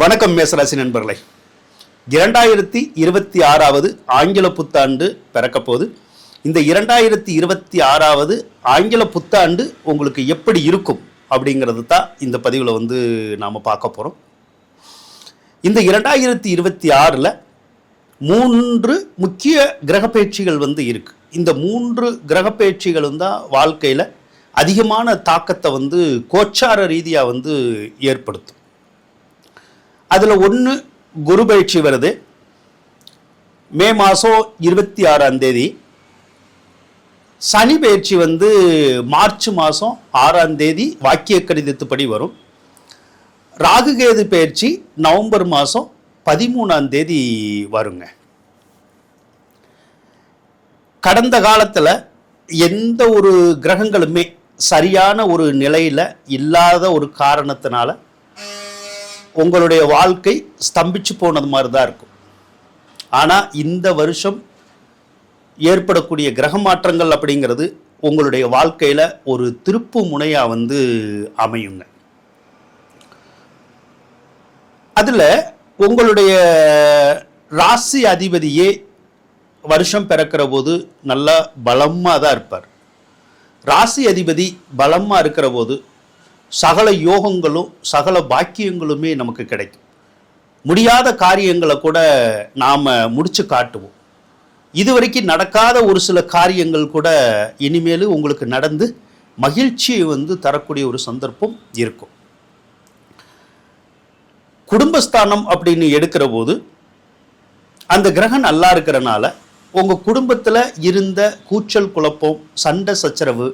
வணக்கம் மேசராசி நண்பர்களே. இரண்டாயிரத்தி இருபத்தி ஆறாவது ஆங்கில புத்தாண்டு பிறக்கப்போது இந்த இரண்டாயிரத்தி இருபத்தி ஆறாவது ஆங்கில புத்தாண்டு உங்களுக்கு எப்படி இருக்கும் அப்படிங்கிறது தான் இந்த பதிவில் வந்து நாம் பார்க்க போகிறோம் இந்த இரண்டாயிரத்தி இருபத்தி ஆறில் மூன்று முக்கிய கிரகப்பெயர்ச்சிகள் வந்து இருக்குது இந்த மூன்று கிரகப்பெயர்ச்சிகளும் தான் வாழ்க்கையில் அதிகமான தாக்கத்தை வந்து கோச்சார ரீதியாக வந்து ஏற்படுத்தும். அதில் ஒன்று குரு பயிற்சி வருது. மே மாதம் இருபத்தி ஆறாம் தேதி. சனி பயிற்சி வந்து மார்ச் மாதம் ஆறாம் தேதி வாக்கிய கடிதத்துப்படி வரும். ராகுகேது பயிற்சி நவம்பர் மாதம் பதிமூணாம் தேதி வருங்க. கடந்த காலத்தில் எந்த ஒரு கிரகங்களுமே சரியான ஒரு நிலையில் இல்லாத ஒரு காரணத்தினால உங்களுடைய வாழ்க்கை ஸ்தம்பிச்சு போனது மாதிரி தான் இருக்கும். ஆனால் இந்த வருஷம் ஏற்படக்கூடிய கிரக மாற்றங்கள் அப்படிங்கிறது உங்களுடைய வாழ்க்கையில் ஒரு திருப்பு முனையாக வந்து அமையுங்க. அதில் உங்களுடைய ராசி அதிபதியே வருஷம் பிறக்கிற போது நல்லா பலமாக தான் இருப்பார். ராசி அதிபதி பலமாக இருக்கிற போது சகல யோகங்களும் சகல பாக்கியங்களுமே நமக்கு கிடைக்கும். முடியாத காரியங்களை கூட நாம் முடிச்சு காட்டுவோம். இதுவரைக்கும் நடக்காத ஒரு சில காரியங்கள் கூட இனிமேல் உங்களுக்கு நடந்து மகிழ்ச்சியை வந்து தரக்கூடிய ஒரு சந்தர்ப்பம் இருக்கும். குடும்பஸ்தானம் அப்படின்னு எடுக்கிற போது அந்த கிரகம் நல்லா இருக்கிறனால உங்கள் குடும்பத்தில் இருந்த கூச்சல் குழப்பம் சண்டை சச்சரவு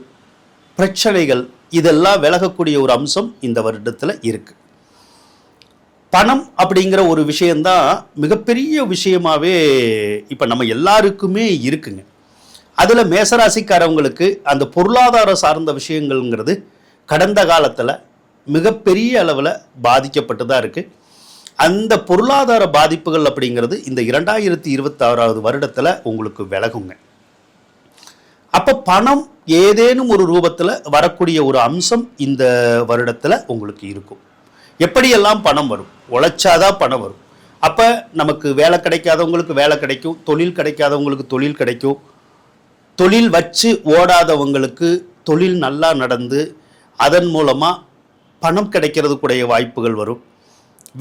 பிரச்சனைகள் இதெல்லாம் விலகக்கூடிய ஒரு அம்சம் இந்த வருடத்தில் இருக்கு. பணம் அப்படிங்கிற ஒரு விஷயந்தான் மிகப்பெரிய விஷயமாவே இப்போ நம்ம எல்லாருக்குமே இருக்குங்க. அதில் மேசராசிக்காரவங்களுக்கு அந்த பொருளாதார சார்ந்த விஷயங்கள்ங்கிறது கடந்த காலத்தில் மிகப்பெரிய அளவில் பாதிக்கப்பட்டு தான் இருக்குது அந்த பொருளாதார பாதிப்புகள் அப்படிங்கிறது இந்த இரண்டாயிரத்தி இருபத்தாறாவது வருடத்தில் உங்களுக்கு விலகுங்க. அப்போ பணம் ஏதேனும் ஒரு ரூபத்தில் வரக்கூடிய ஒரு அம்சம் இந்த வருடத்தில் உங்களுக்கு இருக்கும். எப்படியெல்லாம் பணம் வரும்? உழைச்சாதான் பணம் வரும். அப்போ நமக்கு வேலை கிடைக்காதவங்களுக்கு வேலை கிடைக்கும். தொழில் கிடைக்காதவங்களுக்கு தொழில் கிடைக்கும். தொழில் வச்சு ஓடாதவங்களுக்கு தொழில் நல்லா நடந்து அதன் மூலமாக பணம் கிடைக்கிறதுக்குடைய வாய்ப்புகள் வரும்.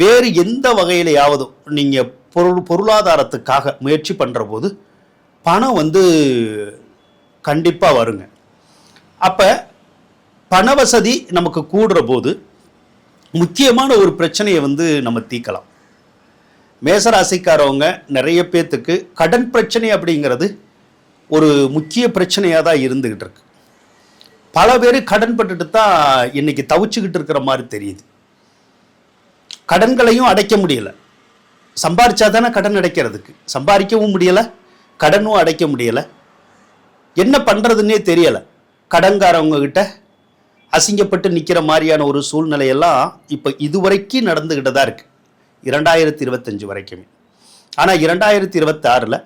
வேறு எந்த வகையிலையாவது நீங்கள் பொருள் பொருளாதாரத்துக்காக முயற்சி பண்ணுற போது பணம் வந்து கண்டிப்பாக வருங்க. அப்போ பண வசதி நமக்கு கூடுற போது முக்கியமான ஒரு பிரச்சனையை வந்து நம்ம தீர்க்கலாம் மேசராசிக்காரவங்க நிறைய பேர்த்துக்கு கடன் பிரச்சனை அப்படிங்கிறது ஒரு முக்கிய பிரச்சனையாக தான் இருந்துக்கிட்டு இருக்கு. பல பேர் கடன் பட்டுட்டு தான் இன்னைக்கு தவிச்சுக்கிட்டு இருக்கிற மாதிரி தெரியுது. கடன்களையும் அடைக்க முடியல. சம்பாரிச்சா தானே கடன் அடைக்கிறதுக்கு. சம்பாதிக்கவும் முடியலை கடனும் அடைக்க முடியலை. என்ன பண்ணுறதுன்னே தெரியலை. கடன்காரவங்க கிட்ட அசிங்கப்பட்டு நிற்கிற மாதிரியான ஒரு சூழ்நிலையெல்லாம் இப்போ இதுவரைக்கும் நடந்துக்கிட்டு தான் இருக்குது இரண்டாயிரத்தி இருபத்தஞ்சி வரைக்குமே. ஆனால் இரண்டாயிரத்தி இருபத்தாறில்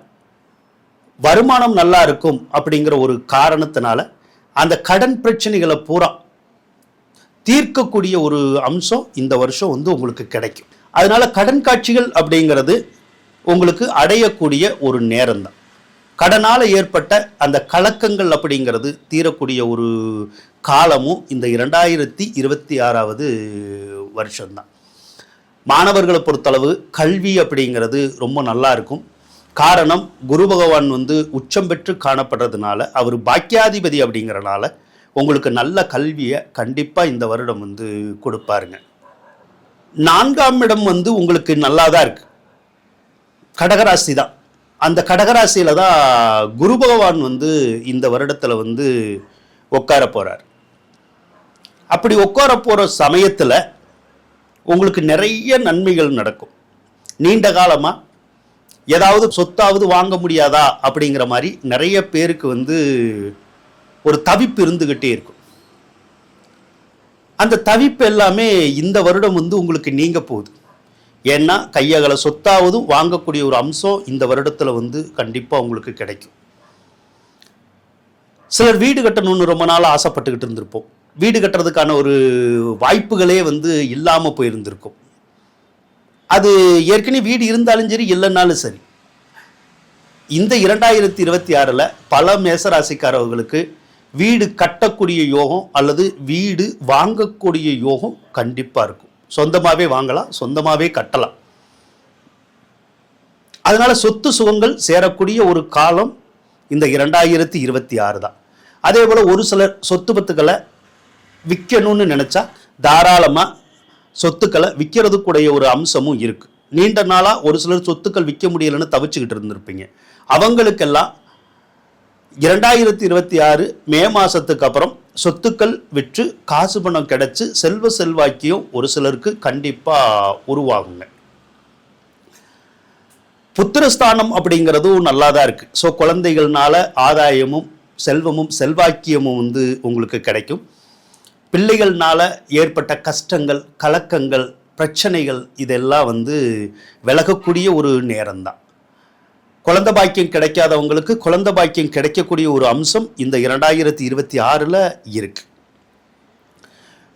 வருமானம் நல்லா இருக்கும் அப்படிங்கிற ஒரு காரணத்தினால அந்த கடன் பிரச்சனைகளை பூரா தீர்க்கக்கூடிய ஒரு அம்சம் இந்த வருஷம் வந்து உங்களுக்கு கிடைக்கும். அதனால கடன் காட்சிகள் அப்படிங்கிறது உங்களுக்கு அடையக்கூடிய ஒரு நேரம்தான். கடனால் ஏற்பட்ட அந்த கலக்கங்கள் அப்படிங்கிறது தீரக்கூடிய ஒரு காலமும் இந்த இரண்டாயிரத்தி இருபத்தி ஆறாவது வருஷம்தான். மாணவர்களை பொறுத்தளவு கல்வி அப்படிங்கிறது ரொம்ப நல்லா இருக்கும். காரணம் குரு பகவான் வந்து உச்சம் பெற்று காணப்படுறதுனால அவர் பாக்கியாதிபதி அப்படிங்கிறனால உங்களுக்கு நல்ல கல்வியை கண்டிப்பாக இந்த வருடம் வந்து கொடுப்பாருங்க. நான்காம் இடம் வந்து உங்களுக்கு நல்லா தான் இருக்குது கடகராசி தான் அந்த கடகராசியில் தான் குரு பகவான் வந்து இந்த வருடத்தில் வந்து உட்கார போகிறார் அப்படி உட்கார போகிற சமயத்தில் உங்களுக்கு நிறைய நன்மைகள் நடக்கும். நீண்ட காலமாக ஏதாவது சொத்தாவது வாங்க முடியாதா அப்படிங்கிற மாதிரி நிறைய பேருக்கு வந்து ஒரு தவிப்பு இருந்துக்கிட்டே இருக்கும். அந்த தவிப்பு எல்லாமே இந்த வருடம் வந்து உங்களுக்கு நீங்க போகுது. ஏன்னா கையகல சொத்தாவது வாங்கக்கூடிய ஒரு அம்சம் இந்த வருடத்தில் வந்து கண்டிப்பாக உங்களுக்கு கிடைக்கும். சிலர் வீடு கட்டணும்னு ரொம்ப நாள் ஆசைப்பட்டுக்கிட்டு இருந்திருப்போம். வீடு கட்டுறதுக்கான ஒரு வாய்ப்புகளே வந்து இல்லாமல் போயிருந்திருக்கும். அது ஏற்கனவே வீடு இருந்தாலும் சரி இல்லைன்னாலும் சரி. இந்த இரண்டாயிரத்தி இருபத்தி ஆறில் பல மேசராசிக்காரர்களுக்கு வீடு கட்டக்கூடிய யோகம் அல்லது வீடு வாங்கக்கூடிய யோகம் கண்டிப்பாக இருக்கும். சொந்தமாகவே வாங்கலாம் சொந்தமாகவே கட்டலாம். அதனால சொத்து சுகங்கள் சேரக்கூடிய ஒரு காலம் இந்த இரண்டாயிரத்தி இருபத்தி ஆறு தான். அதே போல் ஒரு சிலர் சொத்து பத்துக்களை விற்கணும்னு நினச்சா தாராளமாக சொத்துக்களை விற்கிறதுக்குடைய ஒரு அம்சமும் இருக்குது நீண்ட நாளாக ஒரு சிலர் சொத்துக்கள் விற்க முடியலன்னு தவிச்சுக்கிட்டு இருந்திருப்பீங்க. அவங்களுக்கெல்லாம் இரண்டாயிரத்தி இருபத்தி ஆறு மே மாதத்துக்கு அப்புறம் சொத்துக்கள் விற்று காசு பணம் கிடைச்சி செல்வ செல்வாக்கியம் ஒரு சிலருக்கு கண்டிப்பாக உருவாகுங்க. புத்திரஸ்தானம் அப்படிங்கிறதும் நல்லா தான் இருக்குது ஸோ குழந்தைகள்னால ஆதாயமும் செல்வமும் செல்வாக்கியமும் வந்து உங்களுக்கு கிடைக்கும். பிள்ளைகள்னால ஏற்பட்ட கஷ்டங்கள் கலக்கங்கள் பிரச்சனைகள் இதெல்லாம் வந்து விலகக்கூடிய ஒரு நேரம்தான். குழந்தை பாக்கியம் கிடைக்காதவங்களுக்கு குழந்தை பாக்கியம் கிடைக்கக்கூடிய ஒரு அம்சம் இந்த இரண்டாயிரத்தி இருபத்தி ஆறில் இருக்கு.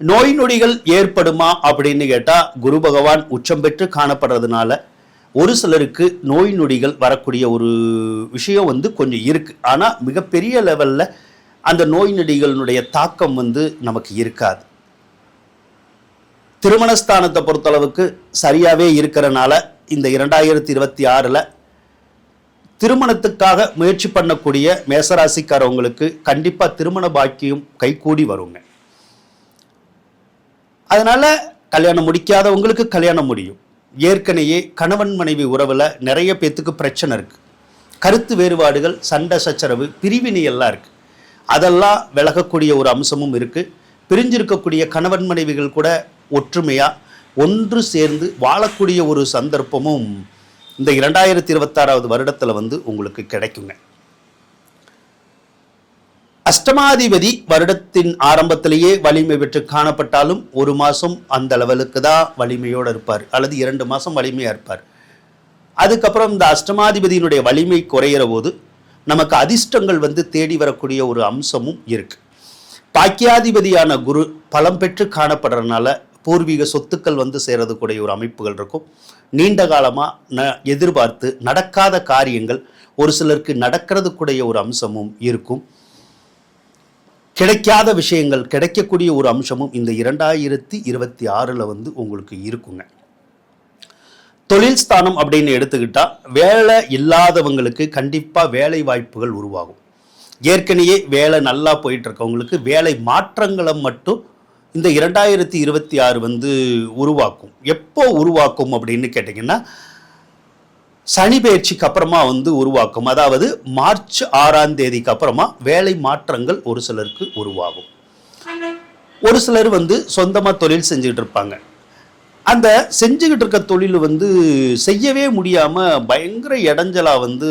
நோய் நொடிகள் ஏற்படுமா அப்படின்னு கேட்டால் குரு பகவான் உச்சம் பெற்று காணப்படுறதுனால ஒரு சிலருக்கு நோய் நொடிகள் வரக்கூடிய ஒரு விஷயம் வந்து கொஞ்சம் இருக்குது ஆனால் மிகப்பெரிய லெவலில் அந்த நோய் நொடிகளினுடைய தாக்கம் வந்து நமக்கு இருக்காது. திருமணஸ்தானத்தை பொறுத்தளவுக்கு சரியாகவே இருக்கிறனால இந்த இரண்டாயிரத்தி இருபத்தி ஆறில் திருமணத்துக்காக முயற்சி பண்ணக்கூடிய மேசராசிக்காரவங்களுக்கு கண்டிப்பாக திருமண பாக்கியம் கைகூடி வருங்க. அதனால் கல்யாணம் முடிக்காதவங்களுக்கு கல்யாணம் முடியும். ஏற்கனவே கணவன் மனைவி உறவில் நிறைய பேத்துக்கு பிரச்சனை இருக்குது கருத்து வேறுபாடுகள் சண்டை சச்சரவு பிரிவினை எல்லாம் இருக்குது அதெல்லாம் விலகக்கூடிய ஒரு அம்சமும் இருக்குது பிரிஞ்சிருக்கக்கூடிய கணவன் மனைவிகள் கூட ஒற்றுமையாக ஒன்று சேர்ந்து வாழக்கூடிய ஒரு சந்தர்ப்பமும் இந்த இரண்டாயிரத்தி இருபத்தாறாவது வருடத்தில் வந்து உங்களுக்கு கிடைக்குங்க. அஷ்டமாதிபதி வருடத்தின் ஆரம்பத்திலேயே வலிமை பெற்று காணப்பட்டாலும் ஒரு மாதம் அந்த லெவலுக்கு தான் வலிமையோடு இருப்பார். அல்லது இரண்டு மாதம் வலிமையாக இருப்பார். அதுக்கப்புறம் இந்த அஷ்டமாதிபதியினுடைய வலிமை குறையிற போது நமக்கு அதிர்ஷ்டங்கள் வந்து தேடி வரக்கூடிய ஒரு அம்சமும் இருக்கு. பாக்கியாதிபதியான குரு பலம் பெற்று காணப்படுறதுனால பூர்வீக சொத்துக்கள் வந்து சேரதுக்கூடிய ஒரு அமைப்புகள் இருக்கும். நீண்ட காலமாக ந எதிர்பார்த்து நடக்காத காரியங்கள் ஒரு சிலருக்கு நடக்கிறதுக்குடைய ஒரு அம்சமும் இருக்கும். கிடைக்காத விஷயங்கள் கிடைக்கக்கூடிய ஒரு அம்சமும் இந்த இரண்டாயிரத்தி இருபத்தி ஆறில் வந்து உங்களுக்கு இருக்குங்க. தொழில் ஸ்தானம் அப்படின்னு எடுத்துக்கிட்டால் வேலை இல்லாதவங்களுக்கு கண்டிப்பாக வேலை வாய்ப்புகள் உருவாகும். ஏற்கனவே வேலை நல்லா போயிட்டு இருக்கவங்களுக்கு வேலை மாற்றங்களை மட்டும் இந்த இரண்டாயிரத்தி இருபத்தி ஆறு வந்து உருவாக்கும். எப்போ உருவாக்கும் அப்படின்னு கேட்டிங்கன்னா சனி பயிற்சிக்கு அப்புறமா வந்து உருவாக்கும். அதாவது மார்ச் ஆறாம் தேதிக்கு அப்புறமா வேலை மாற்றங்கள் ஒரு சிலருக்கு உருவாகும். ஒரு சிலர் வந்து சொந்தமாக தொழில் செஞ்சுக்கிட்டு இருப்பாங்க. அந்த செஞ்சுக்கிட்டு இருக்க தொழில் வந்து செய்யவே முடியாமல் பயங்கர இடைஞ்சலாக வந்து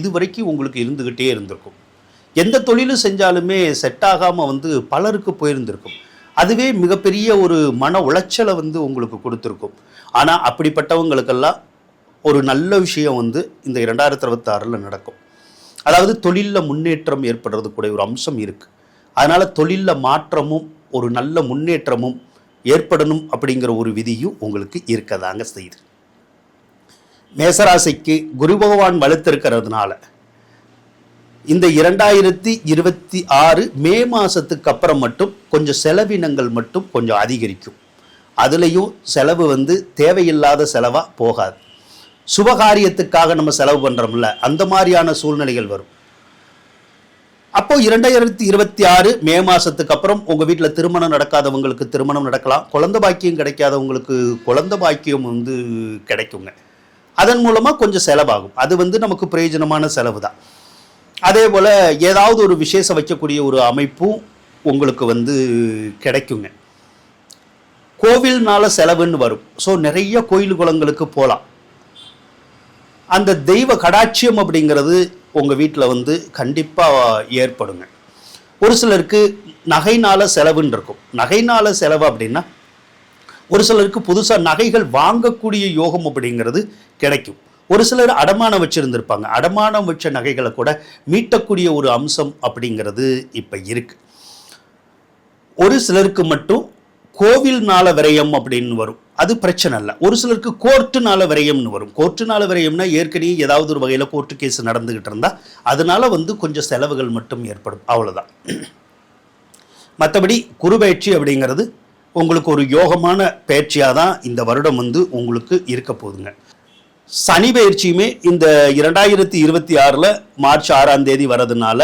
இது வரைக்கும் உங்களுக்கு இருந்துக்கிட்டே இருந்திருக்கும். எந்த தொழிலும் செஞ்சாலுமே செட் ஆகாமல் வந்து பலருக்கு போயிருந்திருக்கும். அதுவே மிகப்பெரிய ஒரு மன உளைச்சலை வந்து உங்களுக்கு கொடுத்துருக்கும். ஆனால் அப்படிப்பட்டவங்களுக்கெல்லாம் ஒரு நல்ல விஷயம் வந்து இந்த இரண்டாயிரத்தி இருபத்தாறில் நடக்கும். அதாவது தொழிலில் முன்னேற்றம் ஏற்படுறது கூட ஒரு அம்சம் இருக்குது அதனால் தொழிலில் மாற்றமும் ஒரு நல்ல முன்னேற்றமும் ஏற்படணும் அப்படிங்கிற ஒரு விதியும் உங்களுக்கு இருக்கதாங்க செய்யுது. மேசராசிக்கு குரு பகவான் வலுத்திருக்கிறதுனால இந்த இரண்டாயிரத்தி இருபத்தி ஆறு மே மாதத்துக்கு அப்புறம் மட்டும் கொஞ்சம் செலவினங்கள் மட்டும் கொஞ்சம் அதிகரிக்கும். அதுலேயும் செலவு வந்து தேவையில்லாத செலவாக போகாது. சுபகாரியத்துக்காக நம்ம செலவு பண்ணுறோம்ல அந்த மாதிரியான சூழ்நிலைகள் வரும். அப்போ இரண்டாயிரத்தி இருபத்தி ஆறு மே மாதத்துக்கு அப்புறம் உங்கள் வீட்டில் திருமணம் நடக்காதவங்களுக்கு திருமணம் நடக்கலாம் குழந்தை பாக்கியம் கிடைக்காதவங்களுக்கு குழந்தை பாக்கியம் வந்து கிடைக்குங்க. அதன் மூலமாக கொஞ்சம் செலவாகும். அது வந்து நமக்கு பிரயோஜனமான செலவு தான் அதே போல் ஏதாவது ஒரு விசேஷம் வைக்கக்கூடிய ஒரு அமைப்பும் உங்களுக்கு வந்து கிடைக்குங்க. கோவில்னால செலவுன்னு வரும். ஸோ நிறைய கோயில் குளங்களுக்கு போகலாம் அந்த தெய்வ கடாட்சியம் அப்படிங்கிறது உங்கள் வீட்டில் வந்து கண்டிப்பாக ஏற்படுங்க. ஒரு சிலருக்கு நகைனால செலவுன்னு இருக்கும். நகைனால செலவு அப்படின்னா ஒரு சிலருக்கு புதுசாக நகைகள் வாங்கக்கூடிய யோகம் அப்படிங்கிறது கிடைக்கும். ஒரு சிலர் அடமானம் வச்சுருந்துருப்பாங்க. அடமானம் வச்ச நகைகளை கூட மீட்டக்கூடிய ஒரு அம்சம் அப்படிங்கிறது இப்போ இருக்கு. ஒரு சிலருக்கு மட்டும் கோவில்னால விரயம் அப்படின்னு வரும். அது பிரச்சனை இல்லை. ஒரு சிலருக்கு கோர்ட்டுனால விரயம்னு வரும். கோர்ட்டுனால விரயம்னா ஏற்கனவே ஏதாவது ஒரு வகையில் கோர்ட்டு கேஸ் நடந்துக்கிட்டு இருந்தால் அதனால வந்து கொஞ்சம் செலவுகள் மட்டும் ஏற்படும். அவ்வளோதான் மற்றபடி குருபெயர்ச்சி அப்படிங்கிறது உங்களுக்கு ஒரு யோகமான பயிற்சியாக தான் இந்த வருடம் வந்து உங்களுக்கு இருக்க போகுதுங்க. சனி பயிற்சியுமே இந்த இரண்டாயிரத்தி இருபத்தி ஆறில் மார்ச் ஆறாம் தேதி வரதுனால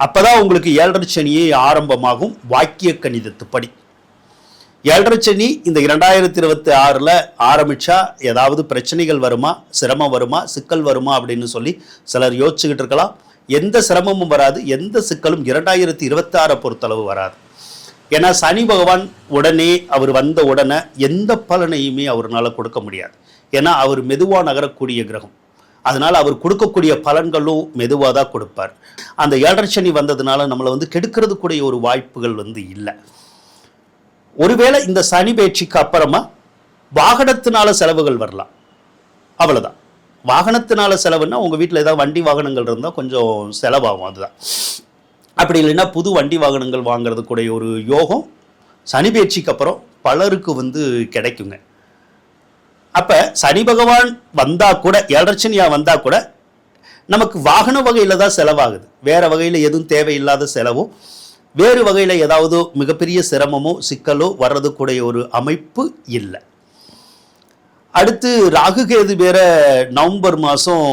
அப்பதான் உங்களுக்கு ஏழரை சனியே ஆரம்பமாகும் வாக்கிய கணிதத்துப்படி ஏழரை சனி இந்த இரண்டாயிரத்தி இருபத்தி ஆறில் ஆரம்பித்தா ஏதாவது பிரச்சனைகள் வருமா சிரமம் வருமா சிக்கல் வருமா அப்படின்னு சொல்லி சிலர் யோசிச்சுக்கிட்டு இருக்கலாம். எந்த சிரமமும் வராது எந்த சிக்கலும் இரண்டாயிரத்தி இருபத்தி ஆறை பொறுத்தளவு வராது. ஏன்னா சனி பகவான் உடனே அவர் வந்த உடனே எந்த பலனையுமே அவர்னால கொடுக்க முடியாது. ஏன்னா அவர் மெதுவாக நகரக்கூடிய கிரகம். அதனால் அவர் கொடுக்கக்கூடிய பலன்களும் மெதுவாக தான் கொடுப்பார். அந்த ஏழரை சனி வந்ததுனால நம்மளை வந்து கெடுக்கிறது ஒரு வாய்ப்புகள் வந்து இல்லை. ஒருவேளை இந்த சனி பயிற்சிக்கு அப்புறமா வாகனத்தினால செலவுகள் வரலாம். அவ்வளோதான் வாகனத்தினால செலவுன்னா உங்கள் வீட்டில் ஏதாவது வண்டி வாகனங்கள் இருந்தால் கொஞ்சம் செலவாகும் அதுதான். அப்படி இல்லைன்னா புது வண்டி வாகனங்கள் வாங்குறது ஒரு யோகம் சனி பயிற்சிக்கு அப்புறம் பலருக்கு வந்து கிடைக்குங்க. அப்ப சனி பகவான் வந்தா கூட ஏழரட்சணியா வந்தா கூட நமக்கு வாகன வகையில தான் செலவாகுது. வேற வகையில எதுவும் தேவையில்லாத செலவோ வேறு வகையில ஏதாவது மிகப்பெரிய சிரமமோ சிக்கலோ வர்றதுக்கூடிய ஒரு அமைப்பு இல்லை. அடுத்து ராகுகேது வேற நவம்பர் மாதம்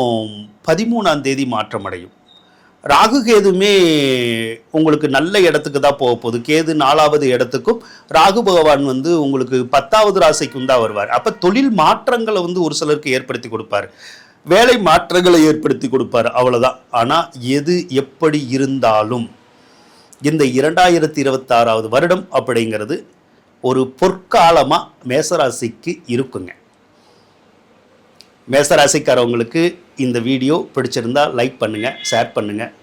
பதிமூணாம் தேதி மாற்றம் அடையும் ராகு கேதுமே உங்களுக்கு நல்ல இடத்துக்கு தான் போக போகுது. கேது நாலாவது இடத்துக்கும் ராகு பகவான் வந்து உங்களுக்கு பத்தாவது ராசிக்கும் தான் வருவார். அப்போ தொழில் மாற்றங்களை வந்து ஒரு சிலருக்கு ஏற்படுத்தி கொடுப்பார். வேலை மாற்றங்களை ஏற்படுத்தி கொடுப்பார். அவ்வளோதான் ஆனால் எது எப்படி இருந்தாலும் இந்த இரண்டாயிரத்தி இருபத்தாறாவது வருடம் அப்படிங்கிறது ஒரு பொற்காலமாக மேசராசிக்கு இருக்குங்க. மேசராசிக்காரவங்களுக்கு இந்த வீடியோ பிடிச்சிருந்தா லைக் பண்ணுங்கள் ஷேர் பண்ணுங்கள்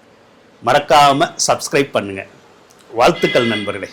மறக்காமல் சப்ஸ்கிரைப் பண்ணுங்கள் வாழ்த்துக்கள் நண்பர்களே.